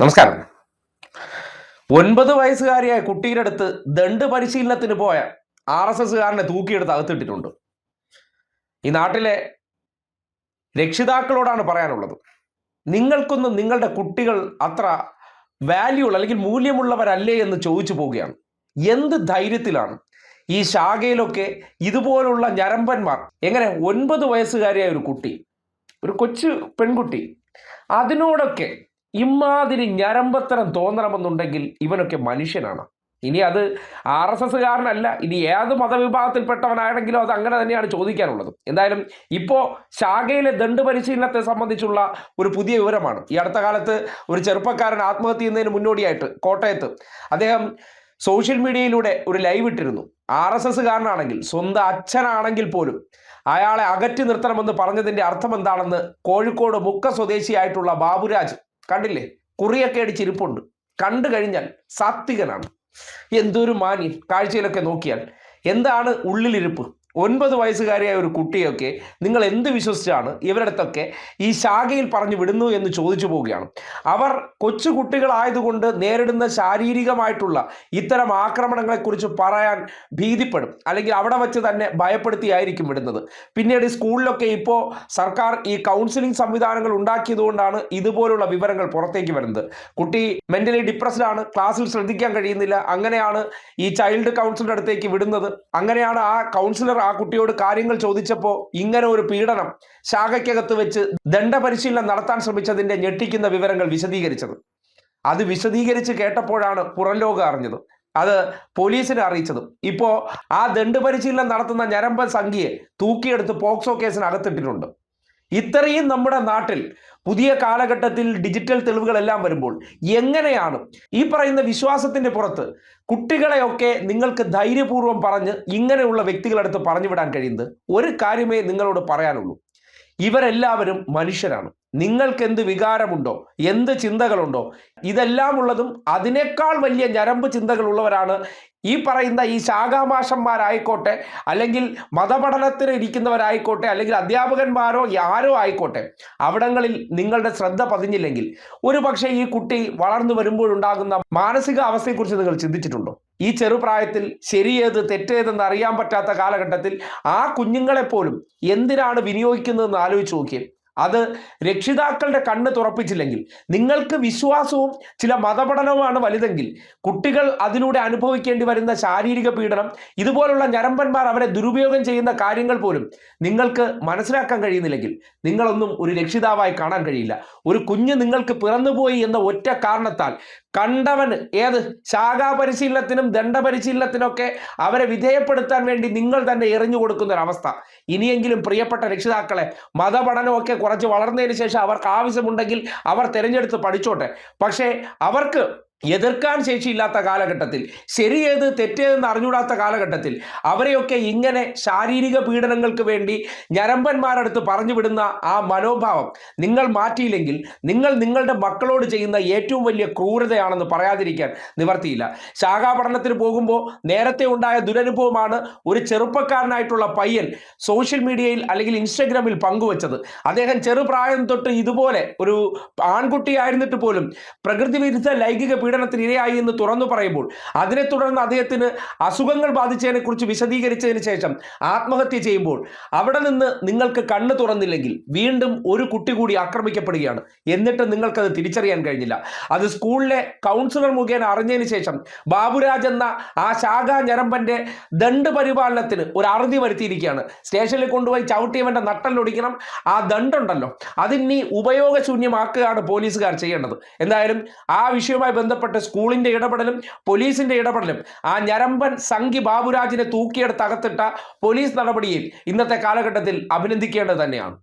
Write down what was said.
നമസ്കാരം. ഒൻപത് വയസ്സുകാരിയായ കുട്ടിയുടെ അടുത്ത് ദണ്ട് പരിശീലനത്തിന് പോയ ആർ എസ് എസ്സുകാരനെ തൂക്കിയെടുത്ത് അകത്തിട്ടിട്ടുണ്ട്. ഈ നാട്ടിലെ രക്ഷിതാക്കളോടാണ് പറയാനുള്ളത്. നിങ്ങൾക്കൊന്നും നിങ്ങളുടെ കുട്ടികൾ അത്ര വാല്യൂ അല്ലെങ്കിൽ മൂല്യമുള്ളവരല്ലേ എന്ന് ചോദിച്ചു പോവുകയാണ്. എന്ത് ധൈര്യത്തിലാണ് ഈ ശാഖയിലൊക്കെ ഇതുപോലുള്ള ഞരമ്പന്മാർ എങ്ങനെ ഒൻപത് വയസ്സുകാരിയായ ഒരു കുട്ടി ഒരു കൊച്ചു പെൺകുട്ടി അതിനോടൊക്കെ ഇമാതിരി ഞരമ്പത്തരം തോന്നണമെന്നുണ്ടെങ്കിൽ ഇവനൊക്കെ മനുഷ്യനാണ്. ഇനി അത് ആർ എസ് എസ്സുകാരനല്ല ഇനി ഏത് മതവിഭാഗത്തിൽപ്പെട്ടവനാണെങ്കിലും അത് അങ്ങനെ തന്നെയാണ് ചോദിക്കാനുള്ളത്. എന്തായാലും ഇപ്പോൾ ശാഖയിലെ ദണ്ട് പരിശീലനത്തെ സംബന്ധിച്ചുള്ള ഒരു പുതിയ വിവരമാണ്. ഈ അടുത്ത കാലത്ത് ഒരു ചെറുപ്പക്കാരൻ ആത്മഹത്യ ചെയ്യുന്നതിന് മുന്നോടിയായിട്ട് കോട്ടയത്ത് അദ്ദേഹം സോഷ്യൽ മീഡിയയിലൂടെ ഒരു ലൈവ് ഇട്ടിരുന്നു. ആർ എസ് എസ്സുകാരനാണെങ്കിൽ സ്വന്തം അച്ഛനാണെങ്കിൽ പോലും അയാളെ അകറ്റി നിർത്തണമെന്ന് പറഞ്ഞതിന്റെ അർത്ഥം എന്താണെന്ന് കോഴിക്കോട് മുക്ക സ്വദേശിയായിട്ടുള്ള ബാബുരാജ് കണ്ടില്ലേ? കുറിയൊക്കെ അടിച്ചിരിപ്പുണ്ട് കണ്ടു കഴിഞ്ഞാൽ സാത്വികനാണ്. എന്തൊരു മാന്യൻ കാഴ്ചയിലൊക്കെ നോക്കിയാൽ. എന്താണ് ഉള്ളിലിരിപ്പ്? ഒൻപത് വയസ്സുകാരിയായ ഒരു കുട്ടിയൊക്കെ നിങ്ങൾ എന്ത് വിശ്വസിച്ചാണ് ഇവരടുത്തൊക്കെ ഈ ശാഖയിൽ പറഞ്ഞു വിടുന്നു എന്ന് ചോദിച്ചു പോവുകയാണ്. അവർ കൊച്ചു കുട്ടികളായതുകൊണ്ട് നേരിടുന്ന ശാരീരികമായിട്ടുള്ള ഇത്തരം ആക്രമണങ്ങളെക്കുറിച്ച് പറയാൻ ഭീതിപ്പെടും. അല്ലെങ്കിൽ അവിടെ വച്ച് തന്നെ ഭയപ്പെടുത്തിയായിരിക്കും വിടുന്നത്. പിന്നീട് സ്കൂളിലൊക്കെ ഇപ്പോൾ സർക്കാർ ഈ കൗൺസിലിംഗ് സംവിധാനങ്ങൾ ഉണ്ടാക്കിയതുകൊണ്ടാണ് ഇതുപോലുള്ള വിവരങ്ങൾ പുറത്തേക്ക് വരുന്നത്. കുട്ടി മെന്റലി ഡിപ്രസ്ഡ് ആണ് ക്ലാസ്സിൽ ശ്രദ്ധിക്കാൻ കഴിയുന്നില്ല. അങ്ങനെയാണ് ഈ ചൈൽഡ് കൗൺസിലറുടെ അടുത്തേക്ക് വിടുന്നത്. അങ്ങനെയാണ് ആ കൗൺസിലർ ആ കുട്ടിയോട് കാര്യങ്ങൾ ചോദിച്ചപ്പോൾ ഇങ്ങനെ ഒരു പീഡനം ശാഖയ്ക്കകത്ത് വെച്ച് ദണ്ഡപരിശീലനം നടത്താൻ ശ്രമിച്ചതിന്റെ ഞെട്ടിക്കുന്ന വിവരങ്ങൾ വിശദീകരിച്ചത്. അത് വിശദീകരിച്ച് കേട്ടപ്പോഴാണ് പുറം ലോകം അറിഞ്ഞത്. അത് പോലീസിനെ അറിയിച്ചതും. ഇപ്പോൾ ആ ദണ്ഡപരിശീലനം നടത്തുന്ന ഞരമ്പൻ സംഖ്യയെ തൂക്കിയെടുത്ത് പോക്സോ കേസിന് അകത്തിട്ടിട്ടുണ്ട് ഇത്രയും നമ്മുടെ നാട്ടിൽ പുതിയ കാലഘട്ടത്തിൽ ഡിജിറ്റൽ തെളിവുകളെല്ലാം വരുമ്പോൾ എങ്ങനെയാണ് ഈ പറയുന്ന വിശ്വാസത്തിന്റെ പുറത്ത് കുട്ടികളെയൊക്കെ നിങ്ങൾക്ക് ധൈര്യപൂർവം പറഞ്ഞ് ഇങ്ങനെയുള്ള വ്യക്തികളെടുത്ത് പറഞ്ഞു വിടാൻ കഴിയുന്നത്? ഒരു കാര്യമേ നിങ്ങളോട് പറയാനുള്ളൂ. ഇവരെല്ലാവരും മനുഷ്യരാണ്. നിങ്ങൾക്ക് എന്ത് വികാരമുണ്ടോ? എന്ത് ചിന്തകളുണ്ടോ? ഇതെല്ലാം ഉള്ളതും അതിനേക്കാൾ വലിയ ഞരമ്പ് ചിന്തകളുള്ളവരാണ് ഈ പറയുന്ന ഈ ശാഖാമാഷന്മാരായിക്കോട്ടെ അല്ലെങ്കിൽ മതപഠനത്തിന് ഇരിക്കുന്നവരായിക്കോട്ടെ അല്ലെങ്കിൽ അധ്യാപകന്മാരോ ആരോ ആയിക്കോട്ടെ അവിടങ്ങളിൽ നിങ്ങളുടെ ശ്രദ്ധ പതിഞ്ഞില്ലെങ്കിൽ ഒരു പക്ഷേ ഈ കുട്ടി വളർന്നു വരുമ്പോഴുണ്ടാകുന്ന മാനസിക അവസ്ഥയെക്കുറിച്ച് നിങ്ങൾ ചിന്തിച്ചിട്ടുണ്ടോ? ഈ ചെറുപ്രായത്തിൽ ശരിയേത് തെറ്റേതെന്ന് അറിയാൻ പറ്റാത്ത കാലഘട്ടത്തിൽ ആ കുഞ്ഞുങ്ങളെപ്പോലും എന്തിനാണ് വിനിയോഗിക്കുന്നതെന്ന് ആലോചിച്ച് നോക്കിയേ. അത് രക്ഷിതാക്കളുടെ കണ്ണ് തുറപ്പിച്ചില്ലെങ്കിൽ നിങ്ങൾക്ക് വിശ്വാസവും ചില മതപഠനവുമാണ് വലുതെങ്കിൽ കുട്ടികൾ അതിലൂടെ അനുഭവിക്കേണ്ടി വരുന്ന ശാരീരിക പീഡനം ഇതുപോലുള്ള ഞരമ്പന്മാർ അവരെ ദുരുപയോഗം ചെയ്യുന്ന കാര്യങ്ങൾ പോലും നിങ്ങൾക്ക് മനസ്സിലാക്കാൻ കഴിയുന്നില്ലെങ്കിൽ നിങ്ങളൊന്നും ഒരു രക്ഷിതാവായി കാണാൻ കഴിയില്ല. ഒരു കുഞ്ഞ് നിങ്ങൾക്ക് പിറന്നുപോയി എന്ന ഒറ്റ കാരണത്താൽ കണ്ടവന് ഏത്? ശാഖാ പരിശീലനത്തിനും ദണ്ഡ പരിശീലനത്തിനൊക്കെ അവരെ വിധേയപ്പെടുത്താൻ വേണ്ടി നിങ്ങൾ തന്നെ എറിഞ്ഞു കൊടുക്കുന്ന ഒരവസ്ഥ ഇനിയെങ്കിലും പ്രിയപ്പെട്ട രക്ഷിതാക്കളെ മതപഠനമൊക്കെ കുറച്ച് വളർന്നതിന് ശേഷം അവർക്ക് ആവശ്യമുണ്ടെങ്കിൽ അവർ തിരഞ്ഞെടുത്ത് പഠിച്ചോട്ടെ. പക്ഷേ അവർക്ക് എതിർക്കാൻ ശേഷിയില്ലാത്ത കാലഘട്ടത്തിൽ ശരിയേത് തെറ്റേതെന്ന് അറിഞ്ഞൂടാത്ത കാലഘട്ടത്തിൽ അവരെയൊക്കെ ഇങ്ങനെ ശാരീരിക പീഡനങ്ങൾക്ക് വേണ്ടി ഞരമ്പന്മാരടുത്ത് പറഞ്ഞു വിടുന്ന ആ മനോഭാവം നിങ്ങൾ മാറ്റിയില്ലെങ്കിൽ നിങ്ങൾ നിങ്ങളുടെ മക്കളോട് ചെയ്യുന്ന ഏറ്റവും വലിയ ക്രൂരതയാണെന്ന് പറയാതിരിക്കാൻ നിവർത്തിയില്ല. ശാഖാപഠനത്തിന് പോകുമ്പോൾ നേരത്തെ ഉണ്ടായ ദുരനുഭവമാണ് ഒരു ചെറുപ്പക്കാരനായിട്ടുള്ള പയ്യൻ സോഷ്യൽ മീഡിയയിൽ അല്ലെങ്കിൽ ഇൻസ്റ്റഗ്രാമിൽ പങ്കുവച്ചത്. അദ്ദേഹം ചെറുപ്രായം തൊട്ട് ഇതുപോലെ ഒരു ആൺകുട്ടിയായിരുന്നിട്ട് പോലും പ്രകൃതി വിരുദ്ധ ലൈംഗിക പീഡനത്തിന് ഇരയായി എന്ന് തുറന്നു പറയുമ്പോൾ അതിനെ തുടർന്ന് അദ്ദേഹത്തിന് അസുഖങ്ങൾ ബാധിച്ചതിനെ കുറിച്ച് വിശദീകരിച്ചതിന് ശേഷം ആത്മഹത്യ ചെയ്യുമ്പോൾ അവിടെ നിന്ന് നിങ്ങൾക്ക് കണ്ണ് തുറന്നില്ലെങ്കിൽ വീണ്ടും ഒരു കുട്ടി കൂടി ആക്രമിക്കപ്പെടുകയാണ്. എന്നിട്ട് നിങ്ങൾക്കത് തിരിച്ചറിയാൻ കഴിഞ്ഞില്ല. അത് സ്കൂളിലെ കൗൺസിലർ മുഖേന അറിഞ്ഞതിന് ശേഷം ബാബുരാജ് എന്ന ആ ശാഖാ ഞരമ്പന്റെ ദണ്ട് പരിപാലനത്തിന് ഒരു അറുതി വരുത്തിയിരിക്കുകയാണ്. സ്റ്റേഷനിൽ കൊണ്ടുപോയി ചവിട്ടിയവന്റെ നട്ടല്ലൊടിക്കണം. ആ ദണ്ടുണ്ടല്ലോ. അതിനി ഉപയോഗശൂന്യമാക്കുകയാണ് പോലീസുകാർ ചെയ്യേണ്ടത്. എന്തായാലും ആ വിഷയവുമായി ബന്ധപ്പെട്ട് സ്കൂളിന്റെ ഇടപെടലും പോലീസിന്റെ ഇടപെടലും. ആ ഞരമ്പൻ സംഘി ബാബുരാജിനെ തൂക്കിയെടുത്ത് അകത്തിട്ട പോലീസ് നടപടിയിൽ ഇന്നത്തെ കാലഘട്ടത്തിൽ അഭിനന്ദിക്കേണ്ടത് തന്നെയാണ്.